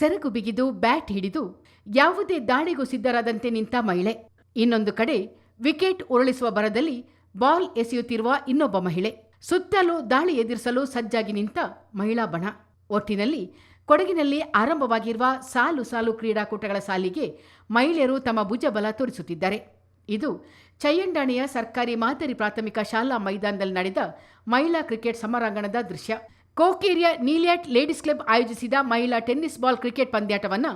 ಸೆರಗು ಬಿಗಿದು ಬ್ಯಾಟ್ ಹಿಡಿದು ಯಾವುದೇ ದಾಳಿಗೂ ಸಿದ್ಧರಾದಂತೆ ನಿಂತ ಮಹಿಳೆ. ಇನ್ನೊಂದು ಕಡೆ ವಿಕೆಟ್ ಉರುಳಿಸುವ ಬರದಲ್ಲಿ ಬಾಲ್ ಎಸೆಯುತ್ತಿರುವ ಇನ್ನೊಬ್ಬ ಮಹಿಳೆ. ಸುತ್ತಲೂ ದಾಳಿ ಎದುರಿಸಲು ಸಜ್ಜಾಗಿ ನಿಂತ ಮಹಿಳಾ ಬಣ. ಒಟ್ಟಿನಲ್ಲಿ ಕೊಡಗಿನಲ್ಲಿ ಆರಂಭವಾಗಿರುವ ಸಾಲು ಸಾಲು ಕ್ರೀಡಾಕೂಟಗಳ ಸಾಲಿಗೆ ಮಹಿಳೆಯರು ತಮ್ಮ ಭುಜಬಲ ತೋರಿಸುತ್ತಿದ್ದಾರೆ. ಇದು ಚಯ್ಯಂಡಾಣೆಯ ಸರ್ಕಾರಿ ಮಾದರಿ ಪ್ರಾಥಮಿಕ ಶಾಲಾ ಮೈದಾನದಲ್ಲಿ ನಡೆದ ಮಹಿಳಾ ಕ್ರಿಕೆಟ್ ಸಮರಾಂಗಣದ ದೃಶ್ಯ. ಕೋಕೇರಿಯ ನೀಲಿಯಾಟ್ ಲೇಡೀಸ್ ಕ್ಲಬ್ ಆಯೋಜಿಸಿದ ಮಹಿಳಾ ಟೆನ್ನಿಸ್ ಬಾಲ್ ಕ್ರಿಕೆಟ್ ಪಂದ್ಯಾಟವನ್ನು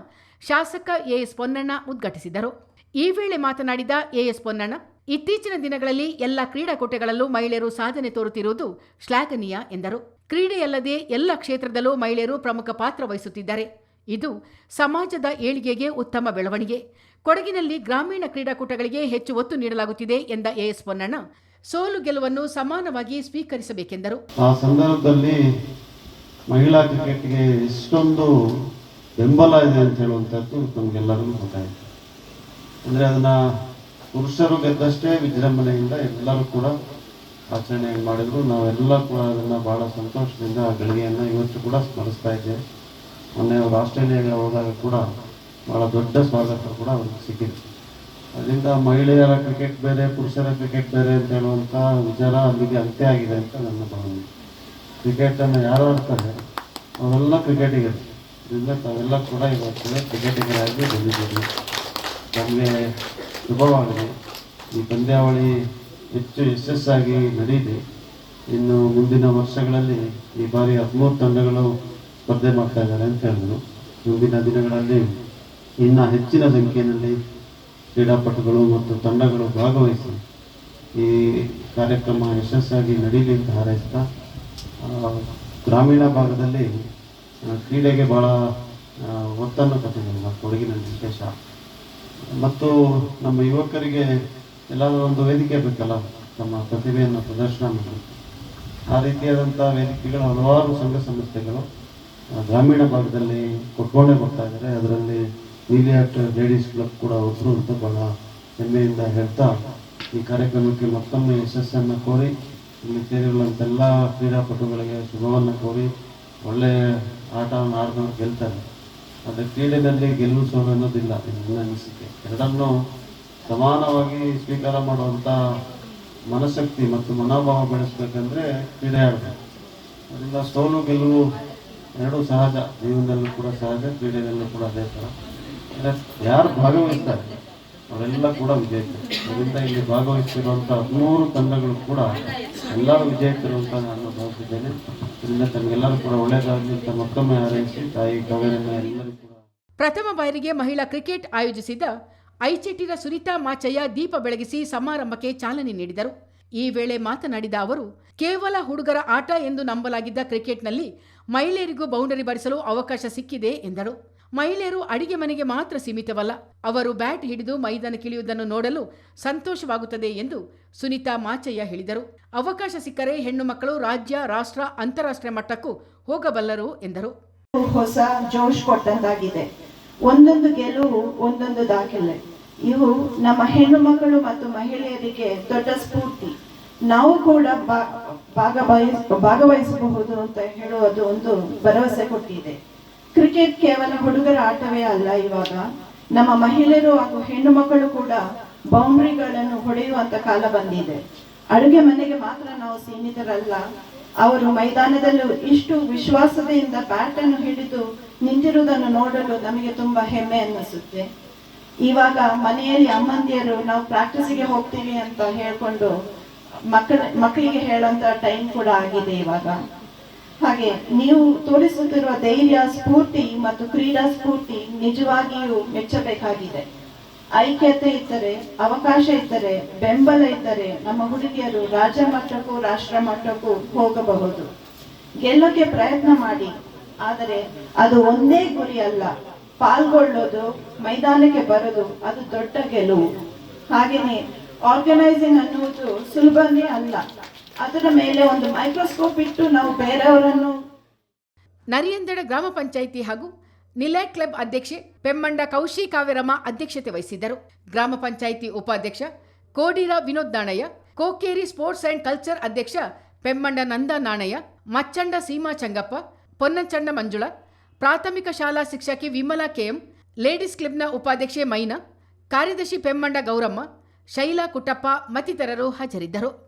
ಶಾಸಕ ಎಎಸ್ ಪೊನ್ನಣ್ಣ ಉದ್ಘಾಟಿಸಿದರು. ಈ ವೇಳೆ ಮಾತನಾಡಿದ ಎಎಸ್ ಪೊನ್ನಣ್ಣ, ಇತ್ತೀಚಿನ ದಿನಗಳಲ್ಲಿ ಎಲ್ಲ ಕ್ರೀಡಾಕೂಟಗಳಲ್ಲೂ ಮಹಿಳೆಯರು ಸಾಧನೆ ತೋರುತ್ತಿರುವುದು ಶ್ಲಾಘನೀಯ ಎಂದರು. ಕ್ರೀಡೆಯಲ್ಲದೆ ಎಲ್ಲ ಕ್ಷೇತ್ರದಲ್ಲೂ ಮಹಿಳೆಯರು ಪ್ರಮುಖ ಪಾತ್ರ ವಹಿಸುತ್ತಿದ್ದಾರೆ. ಇದು ಸಮಾಜದ ಏಳಿಗೆಗೆ ಉತ್ತಮ ಬೆಳವಣಿಗೆ. ಕೊಡಗಿನಲ್ಲಿ ಗ್ರಾಮೀಣ ಕ್ರೀಡಾಕೂಟಗಳಿಗೆ ಹೆಚ್ಚು ಒತ್ತು ನೀಡಲಾಗುತ್ತಿದೆ ಎಂದ ಎಎಸ್ ಪೊನ್ನಣ್ಣ ಸೋಲು ಗೆಲುವನ್ನು ಸಮಾನವಾಗಿ ಸ್ವೀಕರಿಸಬೇಕೆಂದರು. ಆ ಸಂದರ್ಭದಲ್ಲಿ ಮಹಿಳಾ ಕ್ರಿಕೆಟ್ಗೆ ಇಷ್ಟೊಂದು ಬೆಂಬಲ ಇದೆ ಅಂತ ಹೇಳುವಂಥದ್ದು ನಮಗೆಲ್ಲರಿಗೂ ಗೊತ್ತಾಯಿತು. ಅಂದರೆ ಅದನ್ನ ಪುರುಷರು ಗೆದ್ದಷ್ಟೇ ವಿಜೃಂಭಣೆಯಿಂದ ಎಲ್ಲರೂ ಕೂಡ ಆಚರಣೆ ಮಾಡಿದ್ರು. ನಾವೆಲ್ಲ ಕೂಡ ಅದನ್ನು ಬಹಳ ಸಂತೋಷದಿಂದ, ಗಳಿಗೆಯನ್ನು ಇವತ್ತು ಕೂಡ ಸ್ಮರಿಸ್ತಾ ಇದ್ದೇವೆ. ಮೊನ್ನೆ ಅವರು ಆಸ್ಟ್ರೇಲಿಯಾಗೆ ಹೋದಾಗ ಕೂಡ ಬಹಳ ದೊಡ್ಡ ಸ್ವಾಗತ ಕೂಡ ಅವ್ರಿಗೆ ಸಿಕ್ಕಿದೆ ಅದರಿಂದ ಮಹಿಳೆಯರ ಕ್ರಿಕೆಟ್ ಬೇರೆ, ಪುರುಷರ ಕ್ರಿಕೆಟ್ ಬೇರೆ ಅಂತ ಹೇಳುವಂಥ ವಿಚಾರ ಅಲ್ಲಿಗೆ ಅಂತ್ಯ ಆಗಿದೆ ಅಂತ ನನ್ನ ಭಾವನೆ. ಕ್ರಿಕೆಟನ್ನು ಯಾರು ಆಡ್ತಾರೆ? ಅವೆಲ್ಲ ಕ್ರಿಕೆಟಿಗರು ಇದರಿಂದ ತಾವೆಲ್ಲ ಕೂಡ ಇವತ್ತು ಕ್ರಿಕೆಟಿಗರಾಗಿ ಬಂದಿದ್ದೀವಿ ನಮಗೆ ಶುಭವಾಗಲಿ ಈ ಪಂದ್ಯಾವಳಿ ಹೆಚ್ಚು ಯಶಸ್ಸಾಗಿ ನಡೆಯಿದೆ ಇನ್ನು ಮುಂದಿನ ವರ್ಷಗಳಲ್ಲಿ ಈ ಬಾರಿ ಹದಿಮೂರು ತಂಡಗಳು ಸ್ಪರ್ಧೆ ಮಾಡ್ತಾ ಇದ್ದಾರೆ ಅಂತ ಹೇಳಿದ್ರು. ಮುಂದಿನ ದಿನಗಳಲ್ಲಿ ಇನ್ನೂ ಹೆಚ್ಚಿನ ಸಂಖ್ಯೆಯಲ್ಲಿ ಕ್ರೀಡಾಪಟುಗಳು ಮತ್ತು ತಂಡಗಳು ಭಾಗವಹಿಸಿ ಈ ಕಾರ್ಯಕ್ರಮ ಯಶಸ್ಸಾಗಿ ನಡೀಲಿ ಅಂತ ಹಾರೈಸ್ತಾ ಗ್ರಾಮೀಣ ಭಾಗದಲ್ಲಿ ಕ್ರೀಡೆಗೆ ಭಾಳ ಒತ್ತನ್ನು ಕೊಟ್ಟಿದ್ದಾರೆ ಕೊಡಗಿನ ವಿಶೇಷ ಮತ್ತು ನಮ್ಮ ಯುವಕರಿಗೆ ಎಲ್ಲಾದರೂ ಒಂದು ವೇದಿಕೆ ಬೇಕಲ್ಲ ತಮ್ಮ ಪ್ರತಿಭೆಯನ್ನು ಪ್ರದರ್ಶನ ಮಾಡಬೇಕು ಆ ರೀತಿಯಾದಂಥ ವೇದಿಕೆಗಳು ಹಲವಾರು ಸಂಘ ಸಂಸ್ಥೆಗಳು ಗ್ರಾಮೀಣ ಭಾಗದಲ್ಲಿ ಕೊಟ್ಕೊಂಡೇ ಬರ್ತಾ ಇದ್ದಾರೆ. ಅದರಲ್ಲಿ ನೀಲಿಯಾಟ್ ಲೇಡೀಸ್ ಕ್ಲಬ್ ಕೂಡ ಒಬ್ಬರು ಅಂತ ಬಹಳ ಹೆಮ್ಮೆಯಿಂದ ಹೇಳ್ತಾ, ಈ ಕಾರ್ಯಕ್ರಮಕ್ಕೆ ಮತ್ತೊಮ್ಮೆ ಯಶಸ್ಸನ್ನು ಕೋರಿ, ಇಲ್ಲಿ ಸೇರಿರುವಂತೆಲ್ಲ ಕ್ರೀಡಾಪಟುಗಳಿಗೆ ಶುಭವನ್ನು ಕೋರಿ ಒಳ್ಳೆಯ ಆಟವನ್ನು ಆಡಿದವರು ಗೆಲ್ತಾರೆ. ಆದರೆ ಕ್ರೀಡೆಯಲ್ಲಿ ಗೆಲುವು ಸೋಲು ಅನ್ನೋದಿಲ್ಲ ನನ್ನ ಅನಿಸಿಕೆ. ಎರಡನ್ನೂ ಸಮಾನವಾಗಿ ಸ್ವೀಕಾರ ಮಾಡುವಂಥ ಮನಶಕ್ತಿ ಮತ್ತು ಮನೋಭಾವ ಬೆಳೆಸ್ಬೇಕಂದ್ರೆ ಕ್ರೀಡೆ ಆಡಬೇಕು. ಅದರಿಂದ ಸೋಲು ಗೆಲುವು ಎರಡೂ ಸಹಜ, ಜೀವನದಲ್ಲೂ ಕೂಡ ಸಹಜ, ಕ್ರೀಡೆಯಲ್ಲೂ ಕೂಡ ಅದೇ ಥರ. ಯಾರು ಭಾಗವಹಿಸ್ತಾರೆ? ಅವರೆಲ್ಲ ಕೂಡ ವಿಜೇತರು. ಅದರಿಂದ ಇಲ್ಲಿ ಭಾಗವಹಿಸಿರುವಂಥ ಹದಿಮೂರು ತಂಡಗಳು ಕೂಡ ಎಲ್ಲರೂ ವಿಜೇತರು ಅಂತ ನಾನು ಭಾವಿಸಿದ್ದೇನೆ ಇದರಿಂದ ತಮಗೆಲ್ಲರೂ ಕೂಡ ಒಳ್ಳೆಯದಾಗಲಿ. ಅಂತ ಮತ್ತೊಮ್ಮೆ ಹಾರೈಸಿ, ತಾಯಿ ಕಾವೇರನ್ನ ಎಲ್ಲರೂ ಕೂಡ. ಪ್ರಥಮ ಬಾರಿಗೆ ಮಹಿಳಾ ಕ್ರಿಕೆಟ್ ಆಯೋಜಿಸಿದ ಐಚೆಟ್ಟಿನ ಸುನಿತಾ ಮಾಚಯ್ಯ ದೀಪ ಬೆಳಗಿಸಿ ಸಮಾರಂಭಕ್ಕೆ ಚಾಲನೆ ನೀಡಿದರು. ಈ ವೇಳೆ ಮಾತನಾಡಿದ ಅವರು, ಕೇವಲ ಹುಡುಗರ ಆಟ ಎಂದು ನಂಬಲಾಗಿದ್ದ ಕ್ರಿಕೆಟ್ನಲ್ಲಿ ಮಹಿಳೆಯರಿಗೂ ಬೌಂಡರಿ ಬರಿಸಲು ಅವಕಾಶ ಸಿಕ್ಕಿದೆ ಎಂದರು. ಮಹಿಳೆಯರು ಅಡಿಗೆ ಮನೆಗೆ ಮಾತ್ರ ಸೀಮಿತವಲ್ಲ, ಅವರು ಬ್ಯಾಟ್ ಹಿಡಿದು ಮೈದಾನಕ್ಕಿಳಿಯುವುದನ್ನು ನೋಡಲು ಸಂತೋಷವಾಗುತ್ತದೆ ಎಂದು ಸುನೀತಾ ಮಾಚಯ್ಯ ಹೇಳಿದರು. ಅವಕಾಶ ಸಿಕ್ಕರೆ ಹೆಣ್ಣು ಮಕ್ಕಳು ರಾಜ್ಯ, ರಾಷ್ಟ್ರ, ಅಂತಾರಾಷ್ಟ್ರೀಯ ಮಟ್ಟಕ್ಕೂ ಹೋಗಬಲ್ಲರು ಎಂದರು. ಹೊಸ ಜೋಶ್ ಕೊಟ್ಟಂತಾಗಿದೆ. ಒಂದೊಂದು ಗೆಲುವು, ಒಂದೊಂದು ದಾಖಲೆ. ಇವು ನಮ್ಮ ಹೆಣ್ಣು ಮಕ್ಕಳು ಮತ್ತು ಮಹಿಳೆಯರಿಗೆ ದೊಡ್ಡ ಸ್ಫೂರ್ತಿ. ನಾವು ಕೂಡ ಭಾಗವಹಿಸ ಭಾಗವಹಿಸಬಹುದು ಅಂತ ಹೇಳುವುದು ಒಂದು ಭರವಸೆ ಕೊಟ್ಟಿದೆ. ಕ್ರಿಕೆಟ್ ಕೇವಲ ಹುಡುಗರ ಆಟವೇ ಅಲ್ಲ, ಇವಾಗ ನಮ್ಮ ಮಹಿಳೆಯರು ಹಾಗೂ ಹೆಣ್ಣು ಮಕ್ಕಳು ಕೂಡ ಬೌಂಡ್ರಿಗಳನ್ನು ಹೊಡೆಯುವಂತ ಕಾಲ ಬಂದಿದೆ. ಅಡುಗೆ ಮನೆಗೆ ಮಾತ್ರ ನಾವು ಸೀಮಿತರಲ್ಲ, ಅವರು ಮೈದಾನದಲ್ಲೂ ಇಷ್ಟು ವಿಶ್ವಾಸದಿಂದ ಬ್ಯಾಟ್ ಅನ್ನು ಹಿಡಿದು ನಿಂತಿರುವುದನ್ನು ನೋಡಲು ನಮಗೆ ತುಂಬಾ ಹೆಮ್ಮೆ ಅನ್ನಿಸುತ್ತೆ. ಇವಾಗ ಮನೆಯಲ್ಲಿ ಅಮ್ಮಂದಿಯರು, ನಾವು ಪ್ರಾಕ್ಟೀಸಿಗೆ ಹೋಗ್ತೀವಿ ಅಂತ ಹೇಳ್ಕೊಂಡು ಮಕ್ಕಳ, ಮಕ್ಕಳಿಗೆ ಹೇಳುವಂತ ಟೈಮ್ ಕೂಡ ಆಗಿದೆ ಇವಾಗ. ಹಾಗೆ ನೀವು ತೋರಿಸುತ್ತಿರುವ ಧೈರ್ಯ, ಸ್ಫೂರ್ತಿ ಮತ್ತು ಕ್ರೀಡಾ ಸ್ಫೂರ್ತಿ ನಿಜವಾಗಿಯೂ ಮೆಚ್ಚಬೇಕಾಗಿದೆ. ಐಕ್ಯತೆ ಇದ್ದರೆ, ಅವಕಾಶ ಇದ್ದರೆ, ಬೆಂಬಲ ಇದ್ದರೆ ನಮ್ಮ ಹುಡುಗಿಯರು ರಾಜ್ಯ ಮಟ್ಟಕ್ಕೂ, ರಾಷ್ಟ್ರ ಮಟ್ಟಕ್ಕೂ ಹೋಗಬಹುದು. ಗೆಲ್ಲೋಕೆ ಪ್ರಯತ್ನ ಮಾಡಿ, ಆದರೆ ಅದು ಒಂದೇ ಗುರಿ ಅಲ್ಲ. ಪಾಲ್ಗೊಳ್ಳೋದು, ಮೈದಾನಕ್ಕೆ ಬರೋದು, ಅದು ದೊಡ್ಡ ಗೆಲುವು. ಹಾಗೆಯೇ ಆರ್ಗನೈಸಿಂಗ್ ಅನ್ನುವುದು ಸುಲಭನೇ ಅಲ್ಲ. ಅದರ ಮೇಲೆ ಒಂದು ಮೈಕ್ರೋಸ್ಕೋಪ್ ಇಟ್ಟು ನಾವು ಬೇರೆಯವರನ್ನು ನರಿಯಂದಡ ಗ್ರಾಮ ಪಂಚಾಯಿತಿ ಹಾಗೂ ನಿಲಯ ಕ್ಲಬ್ ಅಧ್ಯಕ್ಷೆ ಪೆಮ್ಮಂಡ ಕೌಶಿ ಕಾವೇರಮ್ಮ ಅಧ್ಯಕ್ಷತೆ ವಹಿಸಿದ್ದರು. ಗ್ರಾಮ ಪಂಚಾಯಿತಿ ಉಪಾಧ್ಯಕ್ಷ Kodira Vinod Nanaiah, Kokeri sports and culture ಅಧ್ಯಕ್ಷ ಪೆಮ್ಮಂಡ ನಂದ ನಾಣಯ್ಯ, ಮಚ್ಚಂಡ ಸೀಮಾ ಚಂಗಪ್ಪ ಪೊನ್ನಚಂಡ ಮಂಜುಳ, ಪ್ರಾಥಮಿಕ ಶಾಲಾ ಶಿಕ್ಷಕಿ ವಿಮಲಾ ಕೆಎಂ, ಲೇಡೀಸ್ ಕ್ಲಬ್ನ ಉಪಾಧ್ಯಕ್ಷೆ ಮೈನಾ, ಕಾರ್ಯದರ್ಶಿ ಪೆಮ್ಮಂಡ ಗೌರಮ್ಮ, ಶೈಲಾ ಕುಟ್ಟಪ್ಪ ಮತ್ತಿತರರು ಹಾಜರಿದ್ದರು.